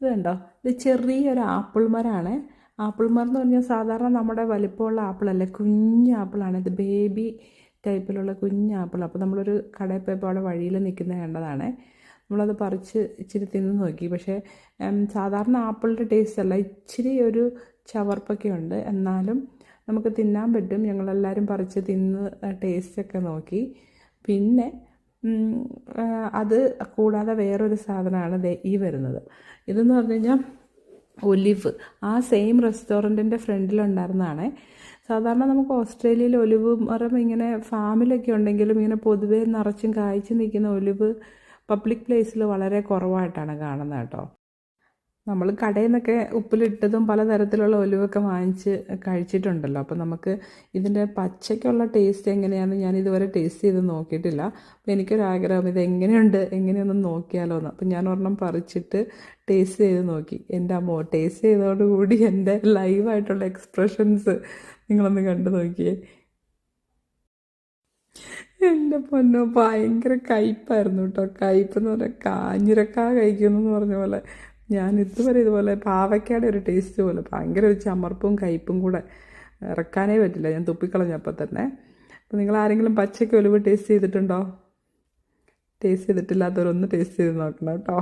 ഇത് കണ്ടോ ഇത് ചെറിയൊരു ആപ്പിൾ മരമാണ് ആപ്പിൾ മരം എന്ന് പറഞ്ഞാൽ സാധാരണ നമ്മുടെ വലിപ്പമുള്ള ആപ്പിളല്ല കുഞ്ഞ് ആപ്പിളാണ് ഇത് ബേബി ടൈപ്പിലുള്ള കുഞ്ഞ് ആപ്പിൾ. അപ്പോൾ നമ്മളൊരു കടയിൽ പോയപ്പോൾ അവിടെ വഴിയിൽ നിൽക്കുന്ന കണ്ടതാണ്. നമ്മളത് പറിച്ച് ഇച്ചിരി തിന്ന് നോക്കി. പക്ഷേ സാധാരണ ആപ്പിളിന്റെ ടേസ്റ്റ് അല്ല. ഇച്ചിരി ഒരു ചവർപ്പൊക്കെ ഉണ്ട്. എന്നാലും നമുക്ക് തിന്നാൻ പറ്റും. ഞങ്ങളെല്ലാവരും പറിച്ച് തിന്ന് ടേസ്റ്റൊക്കെ നോക്കി. പിന്നെ അത് കൂടാതെ വേറൊരു സാധനമാണ് ഈ വരുന്നത്. ഇതെന്ന് പറഞ്ഞു കഴിഞ്ഞാൽ ഒലിവ്. ആ സെയിം റെസ്റ്റോറന്റിന്റെ ഫ്രണ്ടിലുണ്ടായിരുന്നതാണ് സാധാരണ നമുക്ക് ഓസ്ട്രേലിയയിൽ ഒലിവ് മരം ഇങ്ങനെ ഫാമിലൊക്കെ ഉണ്ടെങ്കിലും ഇങ്ങനെ പൊതുവേ നിറച്ചും കായ്ച്ചു നിൽക്കുന്ന ഒലിവ് പബ്ലിക് പ്ലേസിൽ വളരെ കുറവായിട്ടാണ് കാണുന്നത് കേട്ടോ. നമ്മൾ കടയിൽ നിന്നൊക്കെ ഉപ്പിലിട്ടതും പലതരത്തിലുള്ള ഒലിവൊക്കെ വാങ്ങിച്ച് കഴിച്ചിട്ടുണ്ടല്ലോ. അപ്പോൾ നമുക്ക് ഇതിന്റെ പച്ചയ്ക്കുള്ള ടേസ്റ്റ് എങ്ങനെയാണെന്ന് ഞാൻ ഇതുവരെ ടേസ്റ്റ് ചെയ്ത് നോക്കിയിട്ടില്ല. അപ്പോൾ എനിക്കൊരാഗ്രഹം ഇത് എങ്ങനെയുണ്ട് എങ്ങനെയൊന്നും നോക്കിയാലോ എന്ന് അപ്പോൾ ഞാൻ ഒരെണ്ണം പറിച്ചിട്ട് ടേസ്റ്റ് ചെയ്ത് നോക്കി. എന്റെ അമ്മോ ടേസ്റ്റ് ചെയ്തതോടുകൂടി എന്റെ ലൈവായിട്ടുള്ള എക്സ്പ്രഷൻസ് നിങ്ങളൊന്ന് കണ്ടു നോക്കിയേ. എന്റെ പൊന്നോ ഭയങ്കര കയ്പായിരുന്നു കേട്ടോ കയ്പെന്ന് പറഞ്ഞാൽ കാഞ്ഞിരക്കാ കഴിക്കുന്നു പറഞ്ഞ പോലെ. ഞാൻ ഇതുവരെ ഇതുപോലെ പാവയ്ക്കയുടെ ഒരു ടേസ്റ്റ് പോലെ ഭയങ്കര ഒരു ചമർപ്പും കയ്പും കൂടെ ഇറക്കാനേ പറ്റില്ല. ഞാൻ തുപ്പിക്കളഞ്ഞപ്പോൾ തന്നെ. അപ്പോൾ നിങ്ങൾ ആരെങ്കിലും പച്ചയ്ക്ക് ഒലിവ് ടേസ്റ്റ് ചെയ്തിട്ടുണ്ടോ? ടേസ്റ്റ് ചെയ്തിട്ടില്ലാത്തവരൊന്ന് ടേസ്റ്റ് ചെയ്ത് നോക്കണം കേട്ടോ.